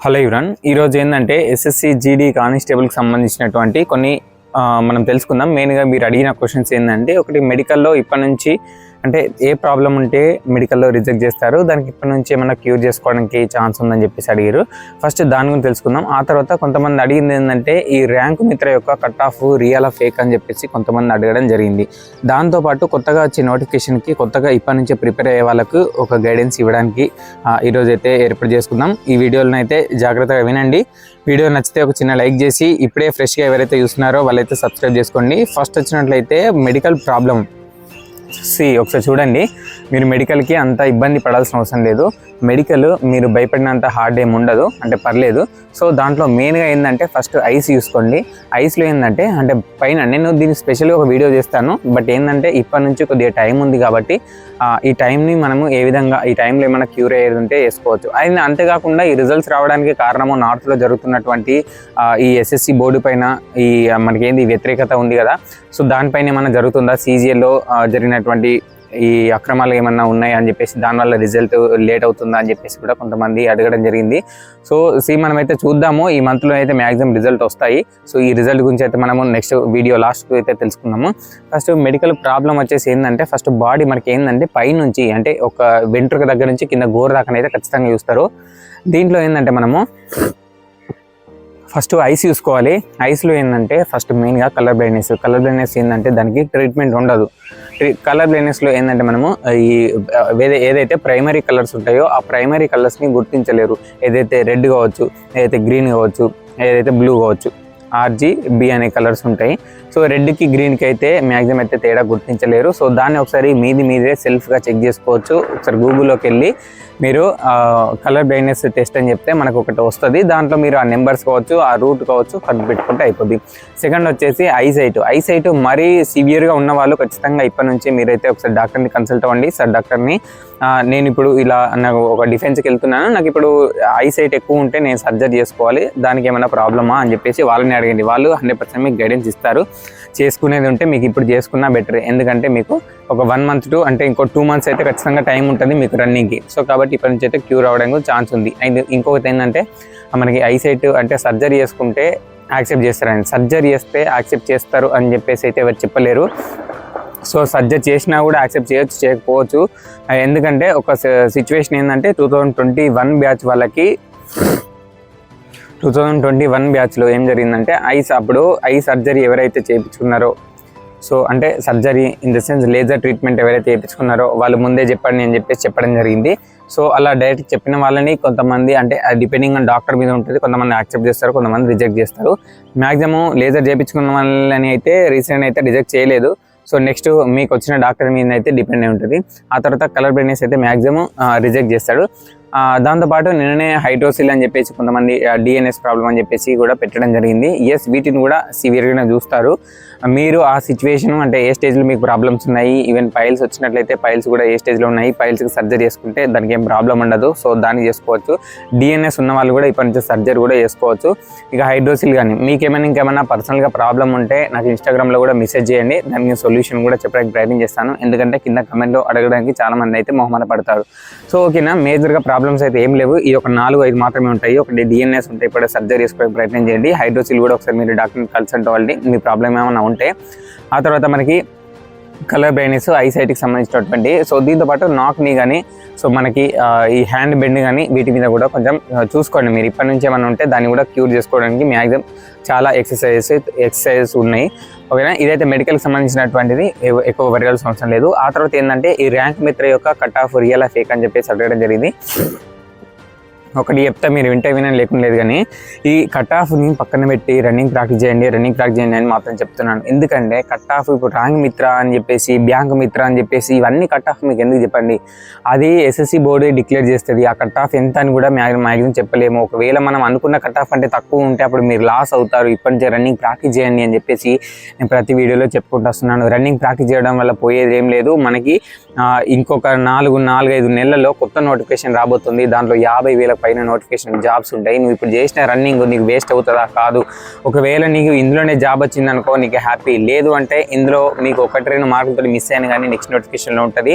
Hello ఇవ్రన్ ఈరోజు ఏంటంటే SSC GD కానిస్టేబుల్కి సంబంధించినటువంటి కొన్ని మనం తెలుసుకుందాం. మెయిన్గా మీరు అడిగిన క్వశ్చన్స్ ఏంటంటే ఒకటి మెడికల్లో ఇప్పటి నుంచి అంటే ఏ ప్రాబ్లం ఉంటే మెడికల్లో రిజెక్ట్ చేస్తారు. దానికి ఇప్పటి నుంచి ఏమైనా క్యూర్ చేసుకోవడానికి ఛాన్స్ ఉందని చెప్పేసి అడిగారు. ఫస్ట్ దాని గురించి తెలుసుకుందాం. ఆ తర్వాత కొంతమంది అడిగింది ఏంటంటే ఈ ర్యాంకు మిత్ర యొక్క కట్ ఆఫ్ రియల్ ఫేక్ అని చెప్పేసి కొంతమంది అడగడం జరిగింది. దాంతోపాటు కొత్తగా వచ్చే నోటిఫికేషన్కి కొత్తగా ఇప్పటి నుంచే ప్రిపేర్ అయ్యే వాళ్ళకు ఒక గైడెన్స్ ఇవ్వడానికి ఈరోజు అయితే ఏర్పాటు చేసుకుందాం. ఈ వీడియోలను అయితే జాగ్రత్తగా వినండి. వీడియో నచ్చితే ఒక చిన్న లైక్ చేసి ఇప్పుడే ఫ్రెష్గా ఎవరైతే చూస్తున్నారో వాళ్ళైతే సబ్స్క్రైబ్ చేసుకోండి. ఫస్ట్ వచ్చినట్లయితే మెడికల్ ప్రాబ్లం సి ఒకసారి చూడండి. మీరు మెడికల్కి అంత ఇబ్బంది పడాల్సిన అవసరం లేదు. మెడికల్ మీరు భయపడినంత హార్డ్ ఏమి ఉండదు. అంటే పర్లేదు. సో దాంట్లో మెయిన్గా ఏంటంటే ఫస్ట్ ఐస్ చూసుకోండి. ఐస్లో ఏంటంటే అంటే పైన నేను దీన్ని స్పెషల్గా ఒక వీడియో చేస్తాను. బట్ ఏంటంటే ఇప్పటి నుంచి కొద్దిగా టైం ఉంది కాబట్టి ఈ టైంని మనము ఏ విధంగా ఈ టైంలో ఏమైనా క్యూర్ అయ్యేది ఉంటే వేసుకోవచ్చు. అండ్ అంతేకాకుండా ఈ రిజల్ట్స్ రావడానికి కారణము నార్త్లో జరుగుతున్నటువంటి ఈ ఎస్ఎస్సి బోర్డు పైన ఈ మనకేంది వ్యతిరేకత ఉంది కదా. సో దానిపైన ఏమైనా జరుగుతుందా? సీజీఎల్లో జరిగినటువంటి ఈ అక్రమాలు ఏమన్నా ఉన్నాయా అని చెప్పేసి దానివల్ల రిజల్ట్ లేట్ అవుతుందా అని చెప్పేసి కూడా కొంతమంది అడగడం జరిగింది. సో సి మనమైతే చూద్దాము. ఈ మంత్లో అయితే మ్యాక్సిమం రిజల్ట్ వస్తాయి. సో ఈ రిజల్ట్ గురించి అయితే మనము నెక్స్ట్ వీడియో లాస్ట్కు అయితే తెలుసుకుందాము. ఫస్ట్ మెడికల్ ప్రాబ్లం వచ్చేసి ఏంటంటే ఫస్ట్ బాడీ మనకి ఏంటంటే పైనుంచి అంటే ఒక వెంట్రుక దగ్గర నుంచి కింద గోరు దాకా అయితే ఖచ్చితంగా చూస్తారు. దీంట్లో ఏంటంటే మనము ఫస్ట్ ఐస్ చూసుకోవాలి. ఐస్లో ఏంటంటే ఫస్ట్ మెయిన్గా కలర్ బ్లైండ్నెస్ కలర్ బ్లైండ్నెస్ ఏంటంటే దానికి ట్రీట్మెంట్ ఉండదు. కలర్ బ్లైండ్నెస్లో ఏంటంటే మనము ఈ ఏదైతే ప్రైమరీ కలర్స్ ఉంటాయో ఆ ప్రైమరీ కలర్స్ని గుర్తించలేరు. ఏదైతే రెడ్ కావచ్చు ఏదైతే గ్రీన్ కావచ్చు ఏదైతే బ్లూ కావచ్చు. ఆర్జీ బి అనే కలర్స్ ఉంటాయి. సో రెడ్కి గ్రీన్కి అయితే మ్యాక్సిమం అయితే తేడా గుర్తించలేరు. సో దాన్ని ఒకసారి మీది మీదే సెల్ఫ్గా చెక్ చేసుకోవచ్చు. ఒకసారి గూగుల్లోకి వెళ్ళి మీరు కలర్ బ్లైండ్నెస్ టెస్ట్ అని చెప్తే మనకు ఒకటి వస్తుంది. దాంట్లో మీరు ఆ నెంబర్స్ కావచ్చు ఆ రూట్ కావచ్చు కట్ పెట్టుకుంటే అయిపోద్ది. సెకండ్ వచ్చేసి ఐసైట్. ఐసైట్ మరీ సివియర్గా ఉన్న వాళ్ళు ఖచ్చితంగా ఇప్పటి నుంచి మీరైతే ఒకసారి డాక్టర్ని కన్సల్ట్ అవ్వండి. సార్ డాక్టర్ని నేను ఇప్పుడు ఇలా నాకు ఒక డిఫెన్స్కి వెళ్తున్నాను. నాకు ఇప్పుడు ఐసైట్ ఎక్కువ ఉంటే నేను సర్జరీ చేసుకోవాలి. దానికి ఏమైనా ప్రాబ్లమా అని చెప్పేసి వాళ్ళని అడగండి. వాళ్ళు హండ్రెడ్ పర్సెంట్ మీకు గైడెన్స్ ఇస్తారు. చేసుకునేది ఉంటే మీకు ఇప్పుడు చేసుకున్నా బెటర్ ఎందుకంటే మీకు ఒక వన్ మంత్ టు అంటే ఇంకో టూ మంత్స్ అయితే ఖచ్చితంగా టైం ఉంటుంది మీకు రన్నింగ్కి సో కాబట్టి ఇప్పటి నుంచి అయితే క్యూర్ అవ్వడానికి ఛాన్స్ ఉంది. అండ్ ఇంకొకటి ఏంటంటే మనకి ఐసైట్ అంటే సర్జరీ చేసుకుంటే యాక్సెప్ట్ చేస్తారని సర్జరీ చేస్తే యాక్సెప్ట్ చేస్తారు అని చెప్పేసి అయితే ఎవరు చెప్పలేరు. సో సర్జరీ చేసినా కూడా యాక్సెప్ట్ చేయొచ్చు చేయకపోవచ్చు. ఎందుకంటే ఒక సిచ్యువేషన్ ఏంటంటే two thousand twenty one batch వాళ్ళకి టూ థౌజండ్ ట్వంటీ వన్ బ్యాచ్లో ఏం జరిగిందంటే ఐస్ అప్పుడు ఐ సర్జరీ ఎవరైతే చేయించుకున్నారో సో అంటే surgery in the sense laser treatment ఎవరైతే చేయించుకున్నారో వాళ్ళు ముందే చెప్పండి అని చెప్పేసి చెప్పడం జరిగింది. సో అలా డైరెక్ట్ చెప్పిన వాళ్ళని కొంతమంది అంటే డిపెండింగ్ ఆన్ డాక్టర్ మీద ఉంటుంది కొంతమంది యాక్సెప్ట్ చేస్తారు కొంతమంది రిజెక్ట్ చేస్తారు. మ్యాక్సిమం లేజర్ చేయించుకున్న వాళ్ళని అయితే రీసెంట్ అయితే రిజెక్ట్ చేయలేదు. సో నెక్స్ట్ మీకు వచ్చిన డాక్టర్ మీద అయితే డిపెండ్ అయి ఉంటుంది. ఆ తర్వాత కలర్ బ్లైండ్నెస్ అయితే మ్యాక్సిమం రిజెక్ట్ చేస్తాడు. దాంతోపాటు నిన్ననే హైడ్రోసిల్ అని చెప్పేసి కొంతమంది డిఎన్ఎస్ ప్రాబ్లం అని చెప్పేసి కూడా పెట్టడం జరిగింది. ఎస్ వీటిని కూడా సివియర్గానే చూస్తారు. మీరు ఆ సిచ్యువేషన్ అంటే ఏ స్టేజ్లో మీకు ప్రాబ్లమ్స్ ఉన్నాయి ఈవెన్ పైల్స్ వచ్చినట్లయితే పైల్స్ కూడా ఏ స్టేజ్లో ఉన్నాయి పైల్స్కి సర్జరీ చేసుకుంటే దానికి ఏం ప్రాబ్లం ఉండదు. సో దాన్ని చేసుకోవచ్చు. డిఎన్ఎస్ ఉన్న వాళ్ళు కూడా ఇప్పటి నుంచి సర్జరీ కూడా చేసుకోవచ్చు. ఇక హైడ్రోసిల్ కానీ మీకు ఏమైనా ఇంకేమైనా పర్సనల్గా ప్రాబ్లం ఉంటే నాకు ఇన్స్టాగ్రామ్లో కూడా మెసేజ్ చేయండి. దానికి సొల్యూషన్ కూడా చెప్పడానికి ప్రయత్నం చేస్తాను. ఎందుకంటే కింద కమెంట్లో అడగడానికి చాలా మంది అయితే మొహమాట పడతారు సో ఓకేనా మేజర్గా ప్రాబ్లమ్స్ అయితే ఏం లేవు. ఈ ఒక నాలుగు ఐదు మాత్రమే ఉంటాయి. ఒకటి డిఎన్ఎస్ ఉంటాయి. ఇప్పుడు సర్జరీ చేసుకునే ప్రయత్నం చేయండి. హైడ్రోసిల్ కూడా ఒకసారి మీరు డాక్టర్ని కన్సల్ట్ అవ్వండి మీ ప్రాబ్లం ఏమైనా ఉంటే. ఆ తర్వాత మనకి కలర్ బ్రైనెస్ ఐసైట్కి సంబంధించినటువంటి. సో దీంతో పాటు నాక్ నీ కానీ సో మనకి ఈ హ్యాండ్ బెండ్ కానీ వీటి మీద కూడా కొంచెం చూసుకోండి. మీరు ఇప్పటి నుంచి ఏమైనా ఉంటే దాన్ని కూడా క్యూర్ చేసుకోవడానికి మ్యాక్సిమం చాలా ఎక్సర్సైజెస్ ఎక్సర్సైజెస్ ఉన్నాయి. ఓకేనా? ఇదైతే మెడికల్కి సంబంధించినటువంటిది ఎక్కువ వరగాల్సిన అవసరం లేదు. ఆ తర్వాత ఏంటంటే ఈ ర్యాంక్ మిత్ర యొక్క కట్ ఆఫ్ రియల్ ఫేక్ అని చెప్పేసి అడగడం జరిగింది. ఒకటి చెప్తే మీరు వింటే వినని లేకుండా లేదు కానీ ఈ కట్ ఆఫ్ని పక్కన పెట్టి రన్నింగ్ ప్రాక్టీస్ చేయండి రన్నింగ్ ప్రాక్టీస్ చేయండి అని మాత్రం చెప్తున్నాను. ఎందుకంటే కట్ ఆఫ్ ఇప్పుడు ర్యాంక్ మిత్ర అని చెప్పేసి బ్యాంక్ మిత్ర అని చెప్పేసి ఇవన్నీ కట్ ఆఫ్ మీకు ఎందుకు చెప్పండి? అది ఎస్ఎస్సి బోర్డు డిక్లేర్ చేస్తుంది. ఆ కట్ ఆఫ్ ఎంత అని కూడా మ్యాక్సిమం చెప్పలేము. ఒకవేళ మనం అనుకున్న కట్ ఆఫ్ అంటే తక్కువ ఉంటే అప్పుడు మీరు లాస్ అవుతారు. ఇప్పటి నుంచి రన్నింగ్ ప్రాక్టీస్ చేయండి అని చెప్పేసి నేను ప్రతి వీడియోలో చెప్పుకుంటూ వస్తున్నాను. రన్నింగ్ ప్రాక్టీస్ చేయడం వల్ల పోయేది ఏం లేదు. మనకి ఇంకొక నాలుగు నాలుగైదు నెలల్లో కొత్త నోటిఫికేషన్ రాబోతుంది. దాంట్లో యాభై వేల పైన నోటిఫికేషన్ జాబ్స్ ఉంటాయి. నువ్వు ఇప్పుడు చేసిన రన్నింగ్ నీకు వేస్ట్ అవుతుందా? కాదు. ఒకవేళ నీకు ఇందులోనే జాబ్ వచ్చింది అనుకో నీకు హ్యాపీ లేదు అంటే ఇందులో నీకు ఒకటి రెండు మార్కులతో మిస్ అయిన కానీ నెక్స్ట్ నోటిఫికేషన్లో ఉంటుంది.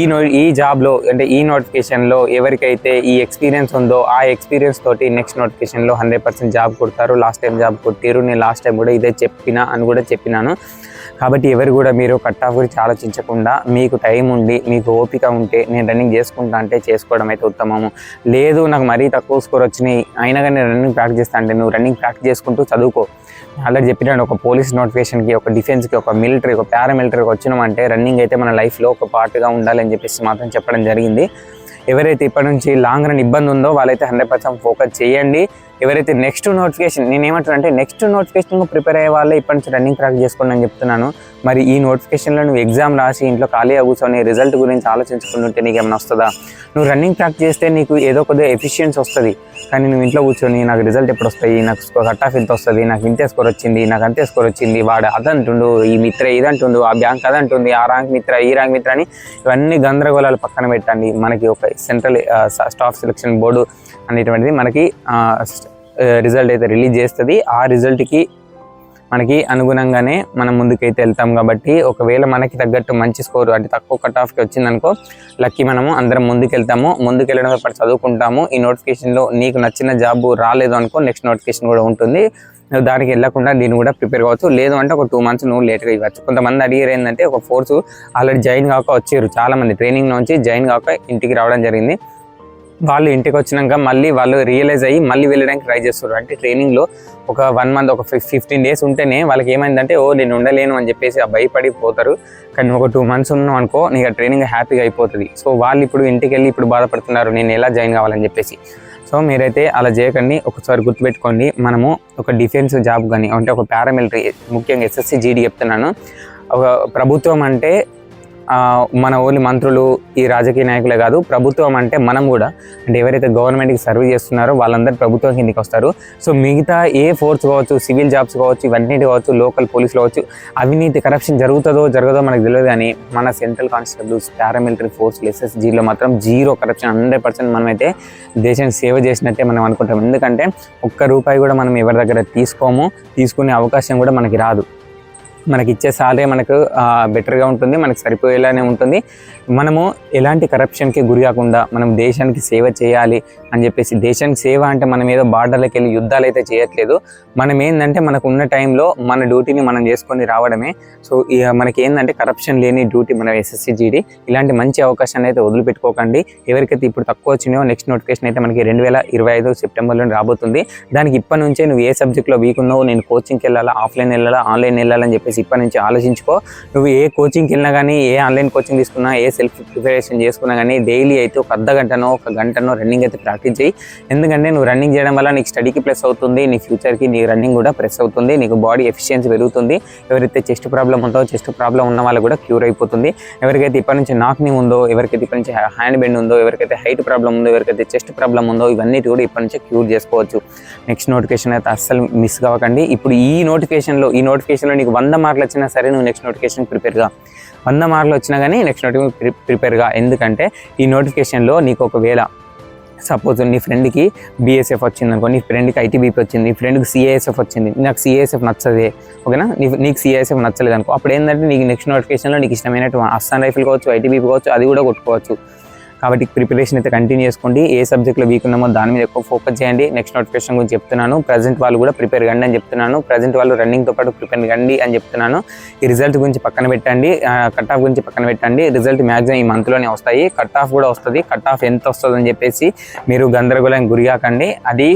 ఈ నో ఈ జాబ్లో అంటే ఈ నోటిఫికేషన్లో ఎవరికైతే ఈ ఎక్స్పీరియన్స్ ఉందో ఆ ఎక్స్పీరియన్స్ తోటి నెక్స్ట్ నోటిఫికేషన్లో హండ్రెడ్ పర్సెంట్ జాబ్ కొడతారు. లాస్ట్ టైం జాబ్ కొట్టారు నేను లాస్ట్ టైం కూడా ఇదే చెప్పిన అని కూడా చెప్పినాను. కాబట్టి ఎవరు కూడా మీరు కట్ ఆఫ్ గురించి ఆలోచించకుండా మీకు టైం ఉండి మీకు ఓపిక ఉంటే నేను రన్నింగ్ చేసుకుంటా అంటే చేసుకోవడం అయితే ఉత్తమము. లేదు నాకు మరీ తక్కువ స్కోర్ వచ్చినాయి అయినా కానీ నేను రన్నింగ్ ప్రాక్టీస్ చేస్తా అంటే నువ్వు రన్నింగ్ ప్రాక్టీస్ చేసుకుంటూ చదువుకో. ఆల్రెడీ చెప్పినాను ఒక పోలీస్ నోటిఫికేషన్కి ఒక డిఫెన్స్కి ఒక మిలిటరీ ఒక పారామిలిటరీకి వచ్చినామంటే రన్నింగ్ అయితే మన లైఫ్లో ఒక పార్ట్గా ఉండాలని చెప్పేసి మాత్రం చెప్పడం జరిగింది. ఎవరైతే ఇప్పటి నుంచి లాంగ్ రన్ ఇబ్బంది ఉందో వాళ్ళైతే హండ్రెడ్ పర్సెంట్ ఫోకస్ చేయండి. ఎవరైతే నెక్స్ట్ నోటిఫికేషన్ నేను ఏమంటున్నా అంటే నెక్స్ట్ నోటిఫికేషన్ ప్రిపేర్ అయ్యే వాళ్ళే ఇప్పటి నుంచి రన్నింగ్ ట్రాక్ చేసుకోండి అని చెప్తున్నాను. మరి ఈ నోటిఫికేషన్లో నువ్వు ఎగ్జామ్ రాసి ఇంట్లో ఖాళీగా కూర్చొని రిజల్ట్ గురించి ఆలోచించుకుంటుంటే నీకు ఏమైనా వస్తుందా? నువ్వు రన్నింగ్ ట్రాక్ చేస్తే నీకు ఏదో కొద్దిగా ఎఫిషియన్సీ వస్తుంది. కానీ నువ్వు ఇంట్లో కూర్చొని నాకు రిజల్ట్ ఎప్పుడు వస్తాయి? నాకు కట్ ఆఫ్ ఎంత వస్తుంది? నాకు ఇంతే స్కోర్ వచ్చింది నాకు అంతే స్కోర్ వచ్చింది వాడు అదంటుండు ఈ మిత్ర ఇదంటుండు ఆ బ్యాంక్ అదంటుంది ఆ ర్యాంక్ మిత్ర ఈ ర్యాంక్ మిత్ర అని ఇవన్నీ గందరగోళాలు పక్కన పెట్టండి. మనకి ఒక సెంట్రల్ స్టాఫ్ సెలక్షన్ బోర్డు అనేటువంటిది మనకి రిజల్ట్ అయితే రిలీజ్ చేస్తుంది. ఆ రిజల్ట్కి మనకి అనుగుణంగానే మనం ముందుకైతే వెళ్తాం కాబట్టి ఒకవేళ మనకి తగ్గట్టు మంచి స్కోర్ అంటే తక్కువ కట్ ఆఫ్కి వచ్చిందనుకో లక్కీ మనము అందరం ముందుకెళ్తాము. ముందుకెళ్ళడంతో పాటు చదువుకుంటాము. ఈ నోటిఫికేషన్లో నీకు నచ్చిన జాబ్ రాలేదు అనుకో నెక్స్ట్ నోటిఫికేషన్ కూడా ఉంటుంది. నువ్వు దానికి వెళ్ళకుండా దీన్ని కూడా ప్రిపేర్ కావచ్చు. లేదు అంటే ఒక టూ మంత్స్ నువ్వు లేట్గా ఇవ్వచ్చు. కొంతమంది అడిగారు ఏంటంటే ఒక ఫోర్స్ ఆల్రెడీ జాయిన్ కాక వచ్చారు. చాలామంది ట్రైనింగ్ నుంచి జాయిన్ కాక ఇంటికి రావడం జరిగింది. వాళ్ళు ఇంటికి వచ్చినాక మళ్ళీ వాళ్ళు రియలైజ్ అయ్యి మళ్ళీ వెళ్ళడానికి ట్రై చేస్తారు అంటే ట్రైనింగ్లో ఒక వన్ మంత్ ఒక ఫిఫ్టీన్ డేస్ ఉంటేనే వాళ్ళకి ఏమైందంటే ఓ నేను ఉండలేను అని చెప్పేసి ఆ భయపడి పోతారు కానీ ఒక టూ మంత్స్ ఉన్నాం అనుకో నీకు ఆ ట్రైనింగ్ హ్యాపీగా అయిపోతుంది. సో వాళ్ళు ఇప్పుడు ఇంటికి వెళ్ళి ఇప్పుడు బాధపడుతున్నారు నేను ఎలా జాయిన్ కావాలని చెప్పేసి. సో మీరైతే అలా చేయకండి. ఒకసారి గుర్తుపెట్టుకోండి. మనము ఒక డిఫెన్స్ జాబ్ కానీ అంటే ఒక పారామిలిటరీ ముఖ్యంగా ఎస్ఎస్సి జీడీ చెప్తున్నాను. ఒక ప్రభుత్వం అంటే మన ఓన్లీ మంత్రులు ఈ రాజకీయ నాయకులే కాదు ప్రభుత్వం అంటే మనం కూడా. అంటే ఎవరైతే గవర్నమెంట్కి సర్వ్ చేస్తున్నారో వాళ్ళందరూ ప్రభుత్వం కిందకి వస్తారు. సో మిగతా ఏ ఫోర్స్ కావచ్చు సివిల్ జాబ్స్ కావచ్చు ఇవన్నీ కావచ్చు లోకల్ పోలీసులు కావచ్చు అవినీతి కరప్షన్ జరుగుతుందో జరగదో మనకు తెలియదు కానీ మన సెంట్రల్ కానిస్టేబుల్స్ పారామిలిటరీ ఫోర్స్ ఎస్ఎస్జీలో మాత్రం జీరో కరప్షన్ హండ్రెడ్ పర్సెంట్ మనమైతే దేశాన్ని సేవ చేసినట్టే మనం అనుకుంటాం. ఎందుకంటే ఒక్క రూపాయి కూడా మనం ఎవరి దగ్గర తీసుకోము తీసుకునే అవకాశం కూడా మనకి రాదు. మనకి ఇచ్చే సాలరీ మనకు బెటర్గా ఉంటుంది మనకు సరిపోయేలానే ఉంటుంది. మనము ఎలాంటి కరప్షన్కి గురి కాకుండా మనం దేశానికి సేవ చేయాలి అని చెప్పేసి దేశానికి సేవ అంటే మనం ఏదో బార్డర్లకు వెళ్ళి యుద్ధాలు అయితే చేయట్లేదు. మనం ఏంటంటే మనకు ఉన్న టైంలో మన డ్యూటీని మనం చేసుకొని రావడమే. సో మనకి ఏంటంటే కరప్షన్ లేని డ్యూటీ మన ఎస్ఎస్సి జీడీ ఇలాంటి మంచి అవకాశాన్ని అయితే వదిలిపెట్టుకోకండి. ఎవరికైతే ఇప్పుడు తక్కువ వచ్చినాయో నెక్స్ట్ నోటిఫికేషన్ అయితే మనకి రెండు వేల ఇరవై ఐదు సెప్టెంబర్లో రాబోతుంది. దానికి ఇప్పటి నుంచే నువ్వు ఏ సబ్జెక్ట్లో వీక్ ఉన్నావు నేను కోచింగ్కి వెళ్ళాలా ఆఫ్లైన్ వెళ్ళాలా ఆన్లైన్ వెళ్ళాలని చెప్పేసి ఇప్పటి నుంచి ఆలోచించుకో. నువ్వు ఏ కోచింగ్కి వెళ్ళినా కానీ ఏ ఆన్లైన్ కోచింగ్ తీసుకున్నా ఏ సెల్ఫ్ ప్రిపరేషన్ చేసుకున్నా కానీ డైలీ అయితే ఒక అర్ధ గంటనో ఒక గంటనో రన్నింగ్ అయితే ప్రాక్టీస్ చేయి ఎందుకంటే నువ్వు రన్నింగ్ చేయడం వల్ల నీకు స్టడీకి ప్లస్ అవుతుంది నీ ఫ్యూచర్కి నీ రన్నింగ్ కూడా ప్రెస్ అవుతుంది నీకు బాడీ ఎఫిషియన్సీ పెరుగుతుంది. ఎవరైతే చెస్ట్ ప్రాబ్లం ఉందో చెస్ట్ ప్రాబ్లం ఉన్న వాళ్ళు కూడా క్యూర్ అయిపోతుంది. ఎవరికైతే ఇప్పటి నుంచి నాక్ని ఉందో ఎవరికైతే ఇప్పటి నుంచి హ్యాండ్ బెండ్ ఉందో ఎవరికైతే హైట్ ప్రాబ్లం ఉందో ఎవరికైతే చెస్ట్ ప్రాబ్లం ఉందో ఇవన్నీ కూడా ఇప్పటి నుంచి క్యూర్ చేసుకోవచ్చు. నెక్స్ట్ నోటిఫికేషన్ అయితే అస్సలు మిస్ కావకండి. ఇప్పుడు ఈ నోటిఫికేషన్లో ఈ నోటిఫికేషన్లో నీకు వంద మార్కులు వచ్చినా సరే నువ్వు నెక్స్ట్ నోటిఫికేషన్ ప్రిపేర్గా వంద మార్కులు వచ్చినా కానీ నెక్స్ట్ నోటిఫికేషన్ ప్రిపేర్గా ఎందుకంటే ఈ నోటిఫికేషన్లో నీకు ఒకవేళ సపోజ్ నీ ఫ్రెండ్కి బీఎస్ఎఫ్ వచ్చింది అనుకో నీ ఫ్రెండ్కి ఐటీబీపీ వచ్చింది నీ ఫ్రెండ్కి సిఏఎస్ఎఫ్ వచ్చింది నాకు సిఏఎస్ఎఫ్ నచ్చదే ఓకేనా? నీ నీకు సిఏఎస్ఎఫ్ నచ్చలేదు అనుకో అప్పుడు ఏంటంటే నీకు నెక్స్ట్ నోటిఫికేషన్లో నీకు ఇష్టమైనట్టు అస్సాన్ రైఫిల్ కావచ్చు ఐటీబీపీ కావచ్చు అది కూడా కొట్టుకోవచ్చు. కాబట్టి ప్రిపరేషన్ అయితే కంటిన్యూ చేసుకోండి. ఏ సబ్జెక్ట్లో వీక్ ఉన్నామో దాని మీద ఎక్కువ ఫోకస్ చేయండి. నెక్స్ట్ నోటిఫికేషన్ గురించి చెప్తున్నాను. ప్రజెంట్ వాళ్ళు కూడా ప్రిపేర్ కండి అని చెప్తున్నాను. ప్రజెంట్ వాళ్ళు రన్నింగ్తో పాటు ప్రిపేర్ కండి అని చెప్తున్నాను. ఈ రిజల్ట్ గురించి పక్కన పెట్టండి. కట్ ఆఫ్ గురించి పక్కన పెట్టండి. రిజల్ట్ మ్యాక్సిమం ఈ మంత్లోనే వస్తాయి. కట్ ఆఫ్ కూడా వస్తుంది. కట్ ఆఫ్ ఎంత వస్తుంది అని చెప్పేసి మీరు గందరగోళం గురిగాకండి అది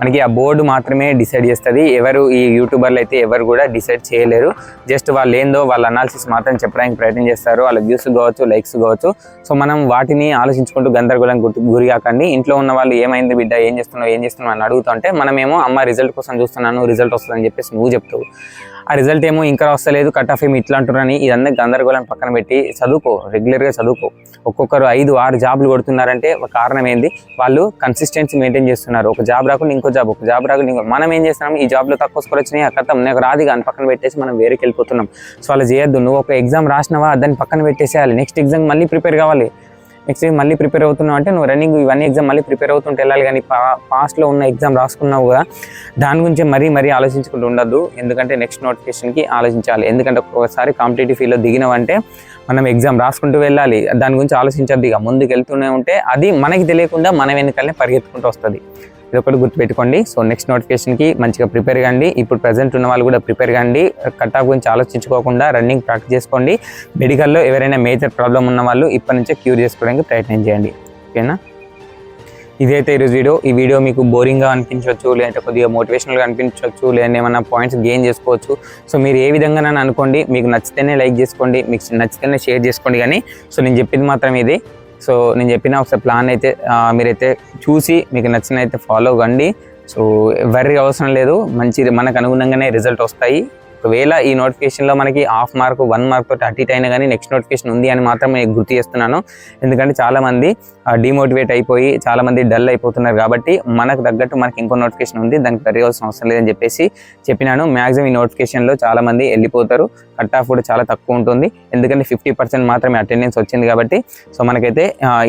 మనకి ఆ బోర్డు మాత్రమే డిసైడ్ చేస్తుంది. ఎవరు ఈ యూట్యూబర్లు అయితే ఎవరు కూడా డిసైడ్ చేయలేరు. జస్ట్ వాళ్ళు ఏందో వాళ్ళ అనాలిసిస్ మాత్రం చెప్పడానికి ప్రయత్నం చేస్తారు. వాళ్ళ వ్యూస్ కావచ్చు లైక్స్ కావచ్చు. సో మనం వాటిని ఆలోచించుకుంటూ గందరగోళం గుర్తు గురి కాకండి. ఇంట్లో ఉన్న వాళ్ళు ఏమైంది బిడ్డ ఏం చేస్తున్నావు ఏం చేస్తున్నావు అని అడుగుతుంటే మనమేమో అమ్మ రిజల్ట్ కోసం చూస్తున్నాను రిజల్ట్ వస్తుందని చెప్పేసి నువ్వు చెప్తావు. ఆ రిజల్ట్ ఏమో ఇంకా వస్తలేదు కట్ ఆఫ్ ఏమి ఇట్లా అంటున్నారని ఇదంతా గందరగోళం పక్కన పెట్టి చదువుకో రెగ్యులర్గా చదువుకో. ఒక్కొక్కరు ఐదు ఆరు జాబ్లు కొడుతున్నారంటే ఒక కారణం ఏంది? వాళ్ళు కన్సిస్టెన్సీ మెయింటైన్ చేస్తున్నారు. ఒక జాబ్ రాకుండా ఇంకో జాబ్ ఒక జాబ్ రాకుండా ఇంకో మనం ఏం చేస్తున్నాం? ఈ జాబ్లో తక్కువ స్కోర్ వచ్చినాయి ఆ కథం నాకు రాదు కానీ పక్కన పెట్టేసి మనం వేరేకి వెళ్ళిపోతున్నాం సో అలా చేయొద్దు. నువ్వు ఒక ఎగ్జామ్ రాసినావా? దాన్ని పక్కన పెట్టేసేయాలి. నెక్స్ట్ ఎగ్జామ్ మళ్ళీ ప్రిపేర్ కావాలి. నెక్స్ట్ మళ్ళీ ప్రిపేర్ అవుతున్నావు అంటే నువ్వు రన్నింగ్ ఇవన్నీ ఎగ్జామ్ మళ్ళీ ప్రిపేర్ అవుతుంటే వెళ్ళాలి కానీ పా పాస్ట్లో ఉన్న ఎగ్జామ్ రాసుకున్నావు కదా దాని గురించి మరీ మరీ ఆలోచించుకుంటూ ఉండద్దు. ఎందుకంటే నెక్స్ట్ నోటిఫికేషన్కి ఆలోచించాలి. ఎందుకంటే ఒక్కొక్కసారి కాంపిటేటివ్ ఫీల్డ్లో దిగినవంటే మనం ఎగ్జామ్ రాసుకుంటూ వెళ్ళాలి. దాని గురించి ఆలోచించద్దు ఇక. ముందుకు వెళ్తూనే ఉంటే అది మనకి తెలియకుండా మన వెనుకలనే పరిగెత్తుకుంటూ వస్తుంది. ఇది ఒకటి గుర్తుపెట్టుకోండి. సో నెక్స్ట్ నోటిఫికేషన్కి మంచిగా ప్రిపేర్ కండి. ఇప్పుడు ప్రజెంట్ ఉన్న వాళ్ళు కూడా ప్రిపేర్ కండి. కట్ ఆఫ్ గురించి ఆలోచించుకోకుండా రన్నింగ్ ప్రాక్టీస్ చేసుకోండి. మెడికల్లో ఎవరైనా మేజర్ ప్రాబ్లం ఉన్న వాళ్ళు ఇప్పటి నుంచే క్యూర్ చేసుకోవడానికి ప్రయత్నం చేయండి. ఓకేనా ఇదైతే ఈరోజు వీడియో ఈ వీడియో మీకు బోరింగ్గా అనిపించవచ్చు లేదంటే కొద్దిగా మోటివేషనల్గా అనిపించవచ్చు లేదంటే ఏమైనా పాయింట్స్ గెయిన్ చేసుకోవచ్చు. సో మీరు ఏ విధంగా అనుకోండి మీకు నచ్చితేనే లైక్ చేసుకోండి మీకు నచ్చితేనే షేర్ చేసుకోండి కానీ సో నేను చెప్పింది మాత్రం ఇది. సో నేను చెప్పిన ఒకసారి ప్లాన్ అయితే మీరైతే చూసి మీకు నచ్చిన అయితే ఫాలో కండి. సో వెర్రీ అవసరం లేదు మంచి మనకు అనుగుణంగానే రిజల్ట్ వస్తాయి. ఒకవేళ ఈ నోటిఫికేషన్లో మనకి హాఫ్ మార్క్ వన్ మార్క్ తోటి అటు ఇటు అయినా కానీ నెక్స్ట్ నోటిఫికేషన్ ఉంది అని మాత్రం నేను గుర్తు చేస్తున్నాను. ఎందుకంటే చాలామంది డిమోటివేట్ అయిపోయి చాలామంది డల్ అయిపోతున్నారు కాబట్టి మనకు తగ్గట్టు మనకి ఇంకో నోటిఫికేషన్ ఉంది. దానికి పెరగాల్సిన అవసరం లేదని చెప్పేసి చెప్పినాను. మ్యాక్సిమం ఈ నోటిఫికేషన్లో చాలామంది వెళ్ళిపోతారు. కట్ ఆఫ్ కూడా చాలా తక్కువ ఉంటుంది. ఎందుకంటే ఫిఫ్టీ పర్సెంట్ మాత్రమే అటెండెన్స్ వచ్చింది కాబట్టి సో మనకైతే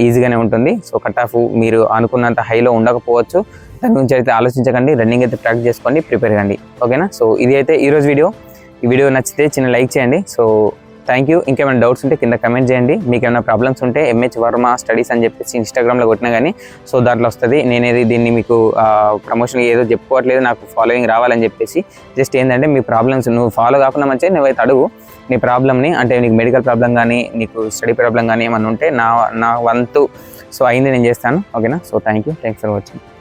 ఈజీగానే ఉంటుంది. సో కట్ ఆఫ్ మీరు అనుకున్నంత హైలో ఉండకపోవచ్చు. దాని గురించి అయితే ఆలోచించకండి రన్నింగ్ అయితే ప్రాక్టీస్ చేసుకోండి ప్రిపేర్ కండి. ఓకేనా? సో ఇది అయితే ఈరోజు వీడియో ఈ వీడియో నచ్చితే చిన్న లైక్ చేయండి. సో థ్యాంక్ యూ ఇంకేమైనా డౌట్స్ ఉంటే కింద కమెంట్ చేయండి. మీకు ఏమైనా ప్రాబ్లమ్స్ ఉంటే ఎంహెచ్ వర్మ స్టడీస్ అని చెప్పేసి ఇన్స్టాగ్రామ్లో కొట్టినా కానీ సో దాంట్లో వస్తుంది. నేనేది దీన్ని మీకు ప్రమోషన్ ఏదో చెప్పుకోవట్లేదు. నాకు ఫాలోయింగ్ రావాలని చెప్పేసి. జస్ట్ ఏంటంటే మీ ప్రాబ్లమ్స్ నువ్వు ఫాలో కాకుండా మంచి నువ్వైతే అడుగు. నీ ప్రాబ్లమ్ని అంటే నీకు మెడికల్ ప్రాబ్లం కానీ నీకు స్టడీ ప్రాబ్లం కానీ ఏమైనా ఉంటే నా నా వంతు. సో అయింది నేను చేస్తాను. ఓకేనా? So thank you thanks for watching